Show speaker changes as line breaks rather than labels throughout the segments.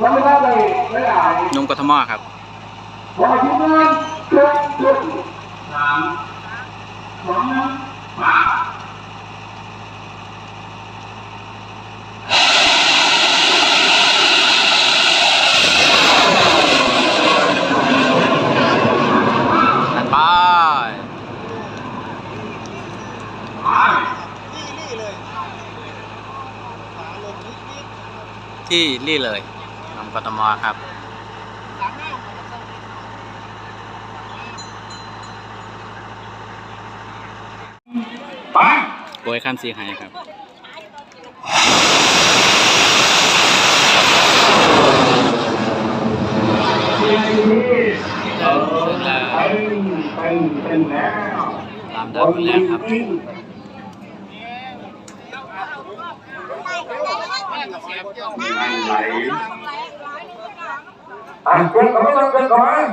นม่ม่ได้
นุ่งกทมครับ
พอทีมงานเกิดขึ้นสามสองหนึ่งมา
นันไป
ไป
ที่นี่เลย กทมครับ
ไป
โกยขั้นสีหายครับ
เออเป็นเป็นเป็นแล้ว
ตามดับแรกครับ
ไหล อะเกินก่อนเกินก่อน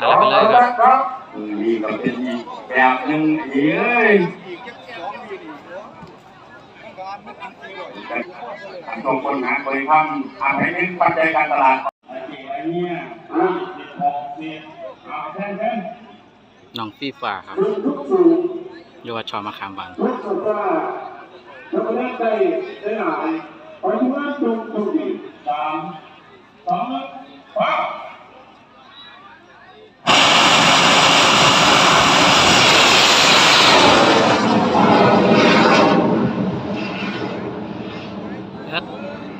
ตามไปเลยครับ
ครับนี่ก็เป็นอีกแบบหนึ่งอีกเอ้ยการส่งคนหาบริการอาจจะเป็นปัจจัยการตลาดอะไรเนี่ยอุ้ยสิบหกสิบเอาแท่นแท่น
น้องฟีฟ้าครับ
ทุกสูง
เยาวชนมาคามบาน
ทุกสุดว่าแล้วก็ได้ใจได้หลายขอที่ว่าจงจงดีสามส องว้าว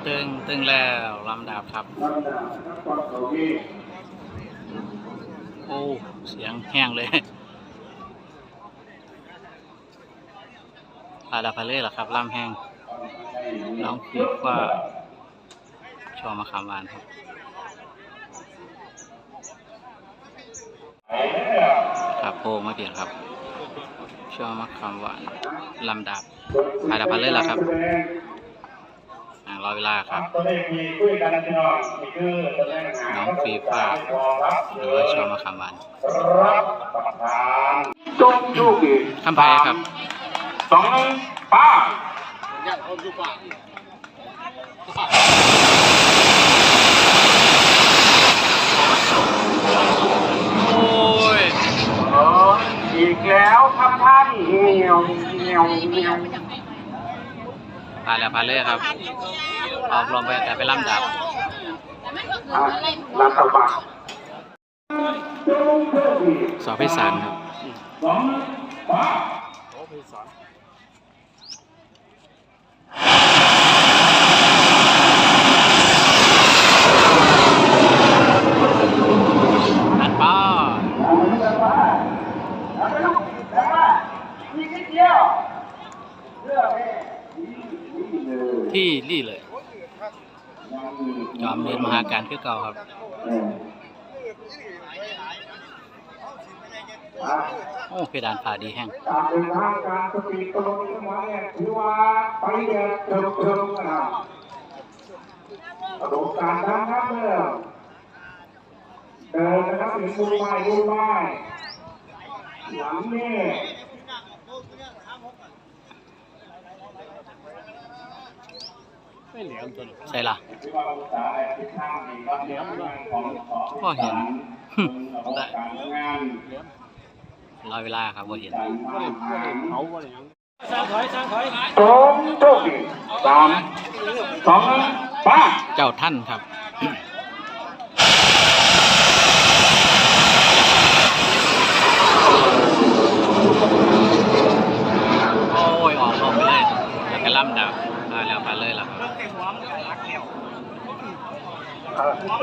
ตึงตึงแล้วลำดับครับ โอ้ เสียงแห้งเลยพาดาพาเล่เหรอครับล่ำแห้งน้องฟีฟ้า ชอมาคามบานครับครับโพมาเปลี่ยนครับชอมาคามหวานลำดับพาดาพาเล่เหรอครับอ่ารอเวลาครับ
ตัวเลขมีคุยกันนะพี่น้องนี่คือตัวเลขหา
น้องฟีฟ้าหรือว่าชอมาคามบาน
รับประทานจงยูกิ
คำไพ่ครับ
สองหนึ่งป้า
โอ้ย
เอออีก แล้วครับท่านเงียวเงียวเงียว
พาแล้วพาเล่ครับออกลมไปแต่ไปลำดับ
อะรัฐบาลจงยูกิ
สอบพิสารครับ
สองหนึ่งป้า
นันป้า ที่นี่เลย จอมเรียนมหาการคือเก่าครับโอ้เพดานผ่าดีแห้ง
การเดินทางการสปีดตรงนี้มาเนี่ยถือว่าไปเดือดเติมเติมนะประสบการณ์ทางครับเมื่อเดินนะครับถึงมุมไม้มุมไม้หลังนี่
ช่ล่ะ
ถือว่าเราสายทิศทางดีครับเดี๋ยวเรื่องของของ
ก็เห็น
ระบบการทำงาน
รอเวลาครับว่าเห็น
การทำงาน
สร้างถอยสร้างถอย
สองโชคดีสามสองหนึ่งไป้า
เจ้าท่านครับโอ้ยออกลมไปเลยแล้วก็ล่ำดับพาแล้วพาเลยล่ะครับ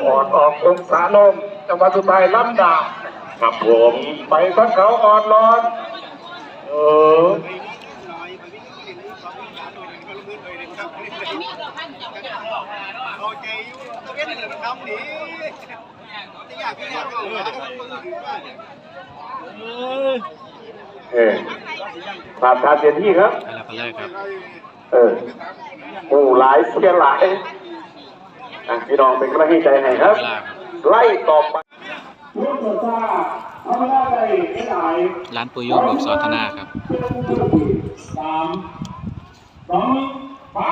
ออดออกองศานมจังหวัดสุดท้ายลำดาบครับผมไปสักเขาอ่อนร้อนเออเออผ่านการเปลี่ยนที่ครับ
พาแล้วพาเลยครับ
เออ หมู่หลายเสียหลายอะพี่น้องเป็นกำลังใจให้ครับ
เวลาครับ
ไล่ต่อไปพูดต่อจ้าเอาไม่ได้เลยไม่ไหน
ร้านปุยยุ่งบอกสอนธนาครับ
สามสองหนึ่งป้า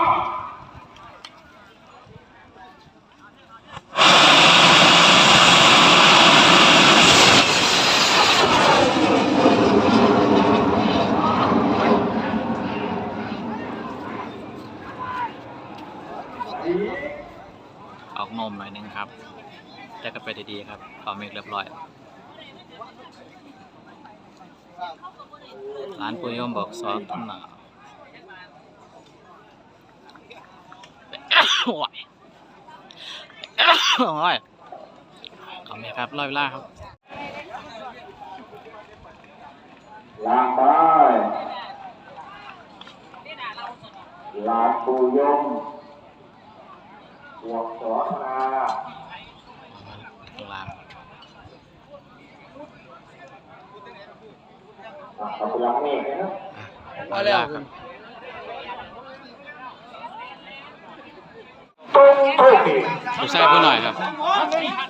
ออกนมหน่อยนึงครับ แต่ก็ไปได้ดีครับขอเมกเรียบร้อย ร้าน ปุยมบอกซอสต้นหนาวโอ้ยโอ้ยขอเมกครับร้อยเวลาครับ
ลาไปลาปูยมบวกสอนนา
ข้าล่า
ขอบคุณลังนี่นะ
ร้อยเวลาครับ
ตรงโชคดี
ดูใส่เพื่อหน่อยครับ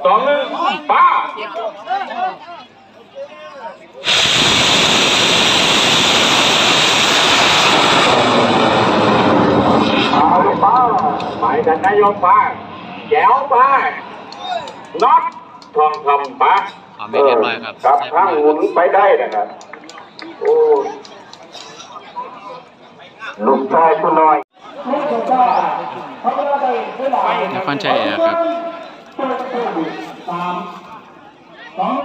สองหนึ่งป้าเอาเลยป้าไปกันนายกป้าแจ๋วป้าน็อตทองคำป้า
ขอเมกเรียบร้อยครับ
กับ
ใส่
ข้าง
เพื่อ
ห
ห
มุ
น่อย
นไปได้นะครับโอ้ ลูกชายผู้น้อย
นครชัยแอร์ครับ
สามสอง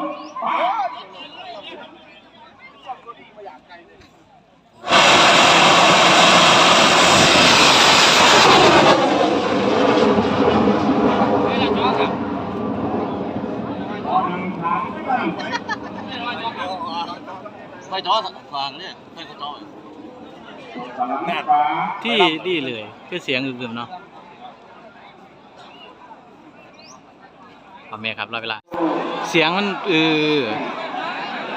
ไปจอฟังเนี่ย ไปจอ
ที่ดีเลยคือเสียงอึมๆเนาะขอเมกครับร้อยเวลา เสียงมันเออ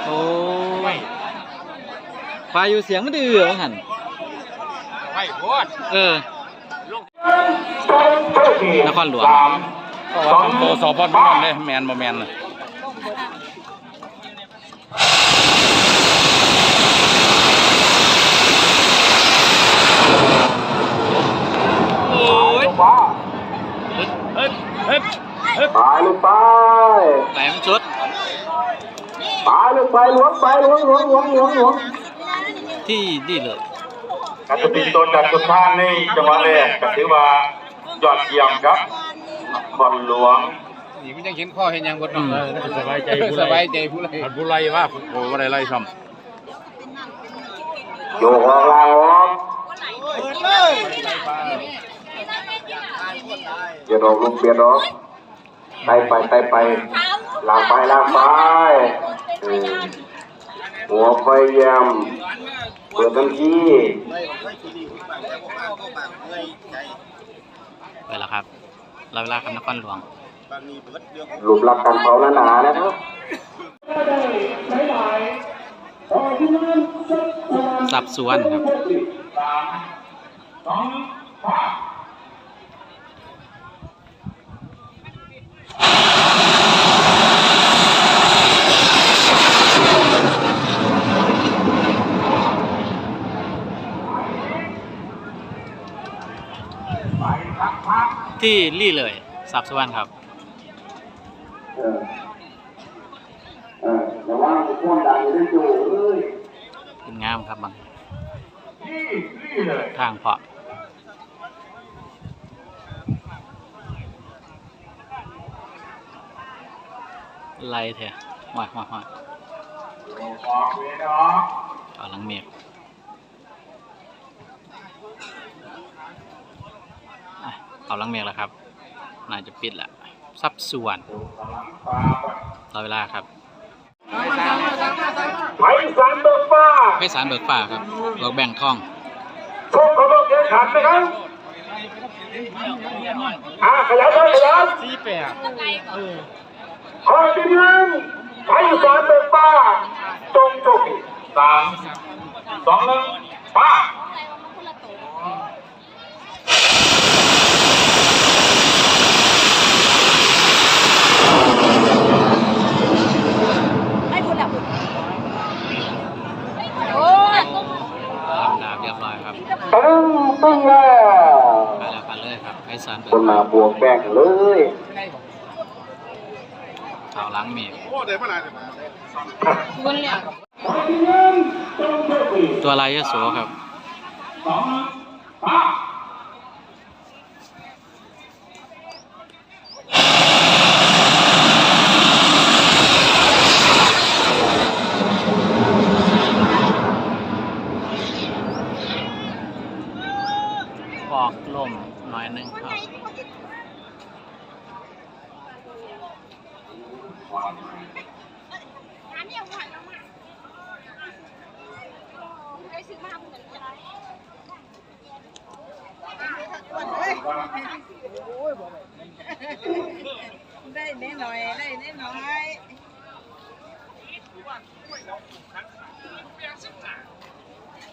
โอ้ยปลาอยู่เสียงมันเอือว่าหัน
ไปโคตร
เออนครหลวง
สามสอง
โตสอบพอดบ้านเลยแมนบ่แมนเลย
โอ้ย
ป้า
เฮ้ยเฮ้ยเฮ้ย
ไปลูกไป
ไหลมันชุด
ไปลูกไปหลวงไปหลวงหลวงหลวงหลวงหลวง
ที่ดีเลย
การติดตัวจากสุดท้ายในจังหวะแรกก็ถือว่ายอดเยี่ยมครับนครหลวง
นี่มันยังเห็นข้อเห็นยังบนน้อง
อืม
สบายใจสบายใจผู้ไรผู้ไรว่าโอ้บ่ได้ไล่ซ้
โยกออกลางออกเปลี่ย นออกลูกเปลี่ยนออกไปไปไปไปลางไปลางไปอืมหัวไฟแยมเปิดทันที
ไปแล้วครับร้อยเวลาครับนครหลวง
รูปลักษณ์การเผาหนาๆนะครับ
สับสวนครับ ที่รี่เลยสับสวนครับ
เออเออแต่ว่าพวกดังได้อยู่เอ้ย
เป็นงามครับบางทางเพาะไล่เถอะหวายหวายหวาย
ออก
เอาหลังเมฆอะ เอาหลังเมฆแล้วครับ น่าจะปิดละซับส่วน
ปลาไป
รอเวลาครับ
ไผ่สารเบิกฟ้า
ไพศาลเบิกฟ้าครับเบิกแบ่งทอง
โชคเขาต้องแข่งขันนะครับอ่าขยันเลยขยันำ
สี่แปด
ขอที่หนึ่งไผ่สารเบิกฟ้าจงโชคดีสามสองหนึ่งป้า
ให้คุณอะโอ้ย
ลำดาบเรียบร้อยครับ
ตึ้ งตึ้งแล้ว
ไปแล้วไปเลยครับไพศาลเบิ
ค
ก
นมาบวกแบ่งเลย
เอาหลังเมฆ
คุณเนี่ย
ตัวลายยโสครับ
สองป้า
น้อยหนึงครับ
อันนี้เอาหวานเอามาได้ซื้อมาเหมือนกัน
ได้นิดหน่อยได้นิดหน่อย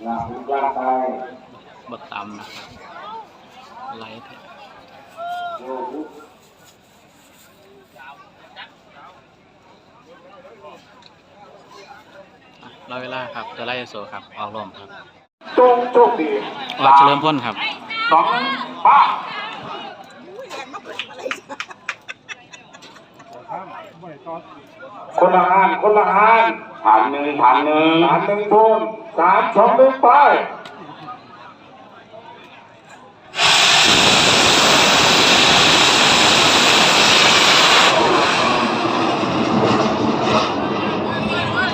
ลาบุญลาไป
บดตำนะครับไลท์
โยบุ
อะรอเวลาครับจะไล่โซครับออกลมครับ
จงโชคดี
ออกเฉลิมพ่นครับ
สองป้าคนละหานคนละหาน
ผ่านหนึ่งผ่านหนึ่ง
สามหนึ่งโทนสามสองหนึ่งไป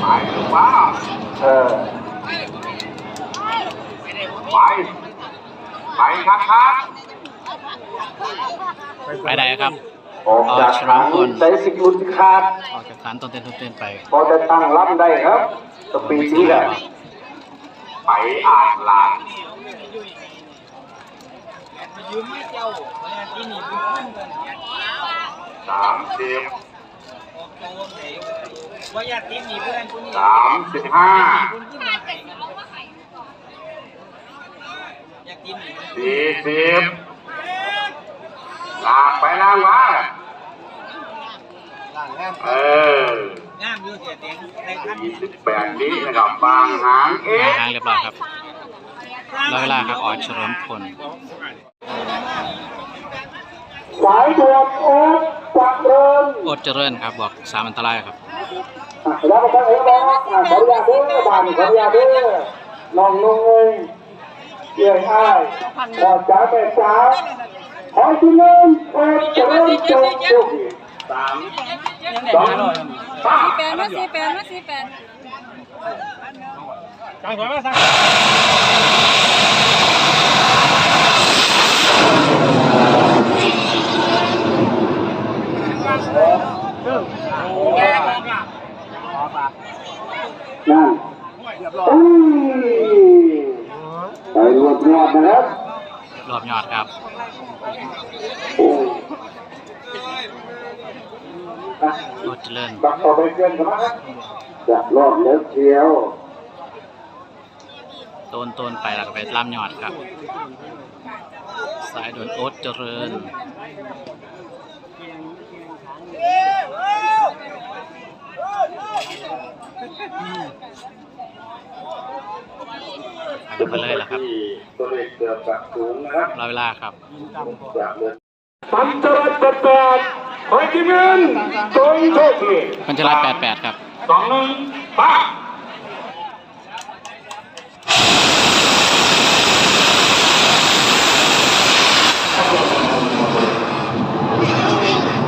ไปหรือว่า
เออ
ไปไปครับครับ
ไปไหนครับ
ออกจากถังใส่สิกุลขาด
ออกจากฐานต้นเต้นต้นเต้นไป
พอจะตั้งรับได้ครับสปีดนี้แหละ
ไปอ่านหลานสามสิบ
ว่าอยากกินหนีเพื่อนกูนี่
สามสิบห้า
อยากกินหนี
สี่สิบลากไปลากมาเออ
งามอยู่เสียเตียงในท่าน
ยี่สิบแปดนี้นะครับบางหางเอ๊ะ
ทางเรียบร้อยครับรอเวลาครับออกเฉลิมพล
สายด่วนโอ๊ตจักรเริญ
โอดเจริญครับบอกสามอันตรายครับ
อะแล้วก็เอ๋บอกอะขออนุญาตเด้อบ้านขออนุญาตเด้อน้องนุ่งเองเอี่ยงอ้ายขอจ๋าแม่จ๋าขอที่เงินโอ๊ตเจริญจงโชคดี
สาม
สองป้า
แปดมาสี่แปดมาสี่แปด
นั่
เกิ
นกันนะครับจะรอบเล็กเชียว
โตนโตนไปแล้วก็ไปล่ามยอดครับ สายด่วนโอ๊ตเจริญไปเลยล่ะครับ
ตัวเลขเกือบจะสูงนะครับ
รอเวลาครับ
จากเลยปัญจรัตน์ประกา ศขอที่เงินจงโชคดี
พันชรัตแปดแปดครับ
สองหนึ่งป้า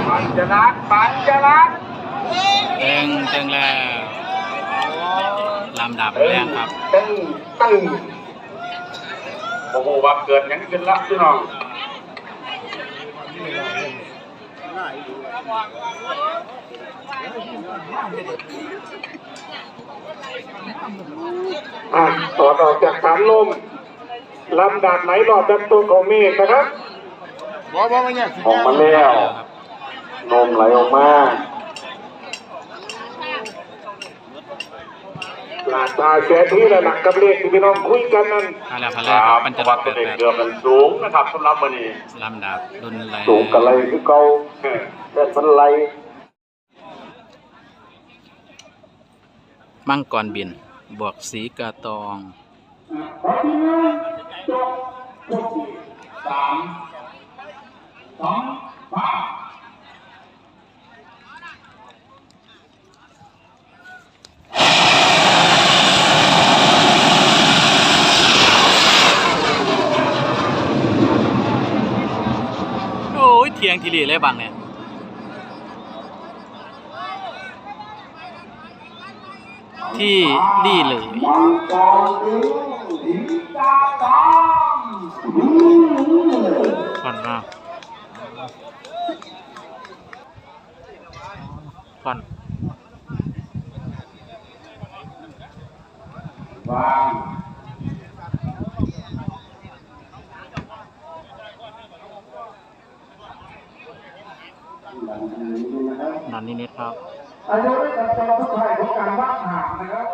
ปัญจรัตน์ปัญจรัตน์
เตึงเตึงแล้วลำดับแรงครับ
ตึ้งตึ้ง
โอ้โหว่าเกิดหยังขึ้นละพี่น้อง
อะต่อออกจากสามลมลำดับไหนรอบดับตัวของเมฆนะครับ ออกมาแล้วนมไหลออกมาหลา ตาเสียที่ระดับกับเลขที่พี่น้องคุยกันนั้น
มาแล้วพัน
ค
เลยค
รั
รั
บบ
พัน
เพ
ช
ราะ
รั
ว่า
ตแป
ตัว
ด
เด็ก
แปด
เกือบกันสูงนะครับสำหรับวันนี้
ลำดับรุนแรง
สูงกันเลยคือเก่าแต่มันไหล
มังกรบิน บวกสีกาตอง
สามสองป้า
โอ้ยเทีย งทีรีเลยบังเนี่ยที่นี่เลย
มังกรบินสีตาตอง
ผ่อน อ้าวก่อน
วาง
นอนนิดๆครับ
อายุไม่จำเป็นทุกท่ายของการว่างห่างนะครับ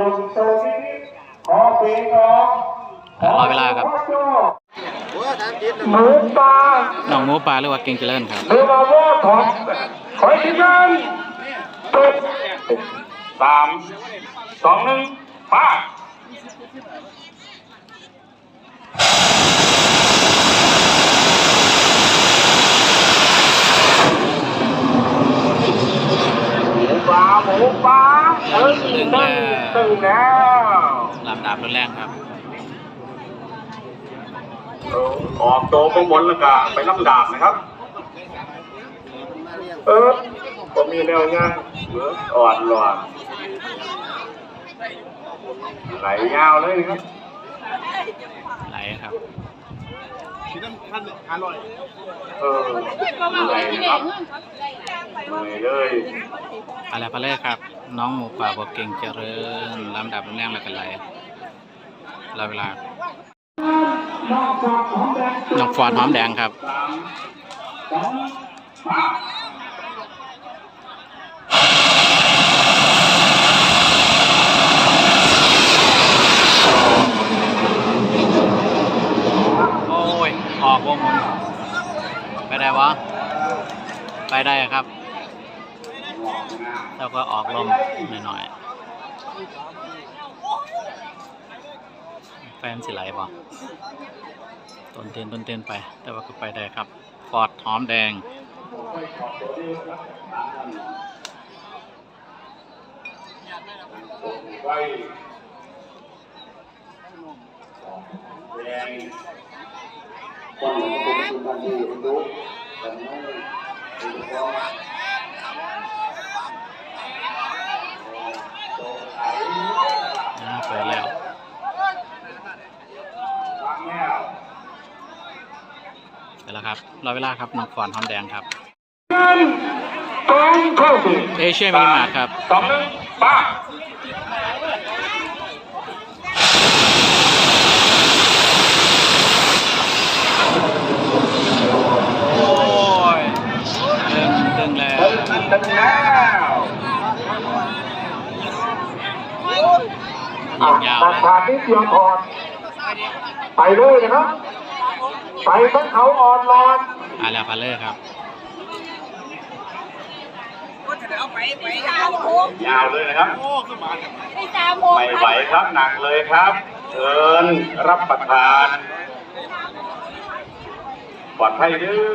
ลงโซนิดๆขอเบรกออก
รอเวลาครับ
หมูปลา
น้องหมูปลาหรือว่าเก่งเจริญครับ
หรือว่าว่าถอนขอที่นั่นตุดสามสองหนึ่งป้าหมูปลาหมูปลาเอ้ยตึงตึง แล้ว
ลำดับรุนแรงครับ
ออกโตข้างบนแล้วก็ไปลำดาบนะครับ เออผมมีแนวง่ายอ่อนหลอดไหลยาวเลยนะครับ
ไหลครับ
เออไหลนะครับเหลเลย
อะไรพะเลยครับ น้องหมูป่าบอกเก่งเจริญลำดับรุนแรงอะไรกันไหลรอเวลา
น้อง
ฟอดหอมแดงครับ
สามสองป้า
โอ้ย ออกวงหมุนไปได้วะ ไปได้ครับ แล้วก็ออกลมหน่อยๆแฟนสิไหลปะต้นเต้นต้นเต้นไป แต่ว่าก็ไปได้ครับฟอดหอมแดง
ไว้แดงคน เป็นคนที่รู้แต่ไม่รู้ว่า
อ่าไปแล้ว
วางแล้ว
ไปแล้วครับ รอเวลาครับน้องฟอร์ดหอมแดงครับ
หนึ่งสองเข้าสิ
เอเชียมินิมาร์ทครับ
สองหนึ่งป้า
โอ้ยดึงดึง แล้ว
ตึงแล้ว
ยิงยาว
ตัด
เลย
ขาดนิดเดียวพอดไปเลยนะครับ ไปทั้งเขาอ่อนรอน
อ่าแล้วพาเลอร์ครับ
ก็จะเอาไปไป
สามหก
ยาวเลยนะครับ
ไปสามหก
ไม่ไหวครับหนักเลยครับเชิญรับประทานปลอดภัยเด้อ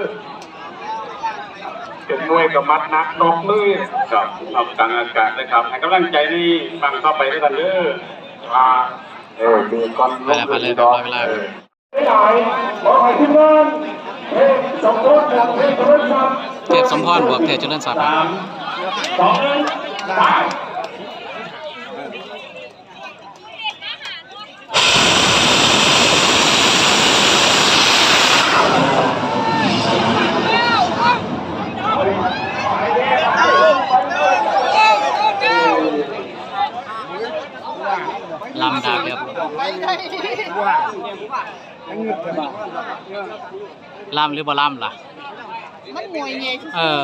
เป็นมวยกับมัดนักนกมือครับเอากลางอากาศนะครับให้กำลังใจนี่ฟังเข้าไปด้วยกันเด้ออ่าเออดูก่อน
ไปแล้วไปเลยครับรอเวลา
ไม่ไหวขอให้ทีมงานเทพสมพรบเทพสมพรครับ
เทพสมพรบวกเทพเจริญทรัพย์
สามสองหนึ่งสาม
ลำดาบเรียบร้อยลำหรือบ่ลำล่ะ
มันมวยไง
เออ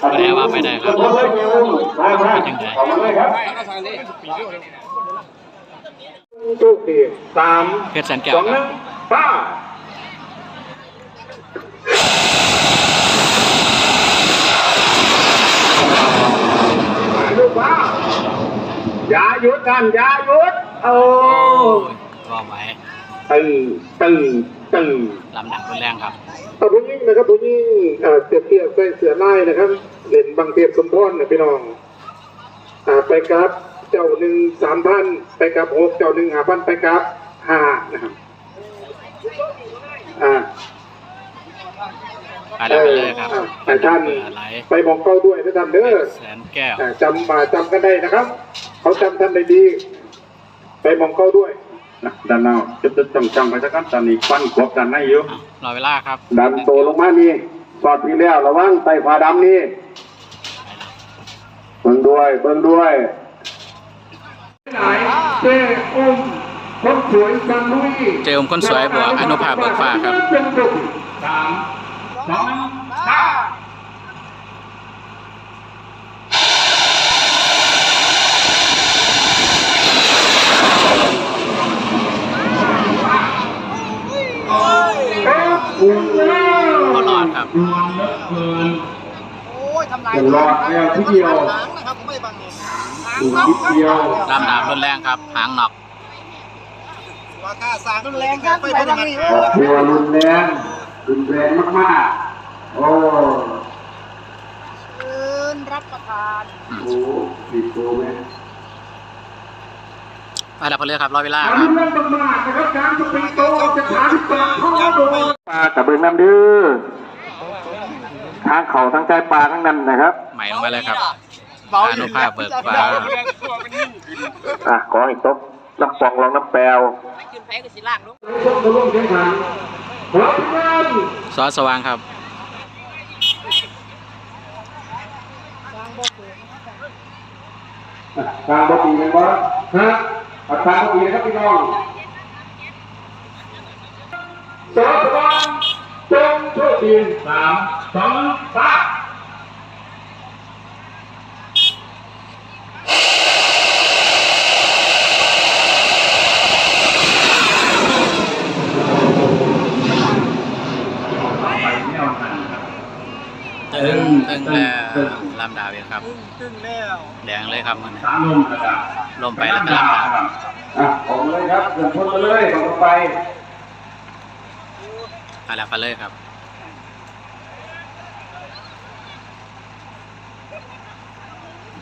ไปได้ว่าไปได้ครับเป็นยังไง
จุกดีสาม
เพชรแสนแก้ว
สอง
ค
ห
รั
นึ่
บ
งป้าลูกป้า อย่าหยุดกันอย่าหยุดโอ้
โอ้ยว่าไหม
ตึงตึงตึง
ลำดับรุนแรงครับ
เอาผู้หญิงนะครับผู้หญิงเอ่อเสียเทียบใส่เสือไล่นะครับเล่นบางเทียบสมพรนะพี่น้องอ่าไปครับเจ้าหนึ่งสามพันไปกับหกเจ้าหนึ่งห้าพันไปกับห้านะครับอ่า
ไปแล้วไปเลยครับ
เออไปท่าน
เบื่อไหล
ไปบอกเก้าด้วยนะท่านเด้อ
แสนแก้ว
อ่าจำมาจำกันได้นะครับ
เขาจำท่านได้ดี ไปมองเขาด้วย
นะด้านนอกจะจะจังจังไปสักกันตอนนี้ควันขวบด้านในอยู่
อะรอเวลาครับ
ดันโตลงมานี่สอดที่แล้วระวังไตผ้าดำนี่เบิ่งด้วยเบิ่งด้วยไหนเจ้อุ้มคนสวยสันลุย
เจอมคนสวยบวกอนุภาพเบิกฟ้าครับ
สาม สองห้า
ก็รอดครับ
โอ้ยทำลาย
รอดแล้วทีเดียว
หางนะครับผมไม่บังเนี่ย
ดูนิดเดียว
ลำดาบรุนแรงครับ หางหนอก
ราคาสางรุนแรงครับไปบังนี่
ออกตัวรุนแรง รุนแรงมากๆ โอ้
เชิญรับประทาน
โหดีโตไหม
ไปดับเพลิงครับรอเวลา
อัน
ครั
นี้
บ
เรื่องมากๆนะครับการสปีดโตจะถามปากข้อโดนปลากับเบิงน้ำดื้อทางเขาทางใจปลาทั้งนั้นนะครับ
ใหม่ลงไปเลยครับอนุภาพเบิกฟ้า
อะขอให้ตบน้ำปองลองน้ำแปลว
ขึ้นแพ้กับสิล่างลูก
ชมร่วมแข่งขันพร้อมกัน
ซอสสว่างครับ
กลางบดีเลยวะฮะเอาทางบดีนะครับพี่น้องสองสองจงโชคดีสามสองสาม
ตึงตึงแล้วลำดาบ เลยครับ
ตึ้งแล้ว
แดงเลยครับมัน
สามลมกระดาษ
ลมไปแล้วก็ลำดาบ
อะออกมาเลยครับเดินพ้นมาเลยออกไป
ไปแล้วไปเลยครับ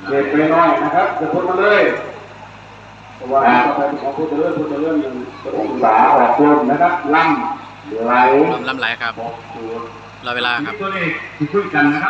เด็กไปน้อยนะครับเดินพ้นมาเลยเพราะว่าต่อไปเป็นของผู้เจริญผู้เจริญยังองศาออกลมนะครับล่ำไหล
ลมลำไหลครับรอเวลาครับ
ตัวเลขที่คุยกันนะครับ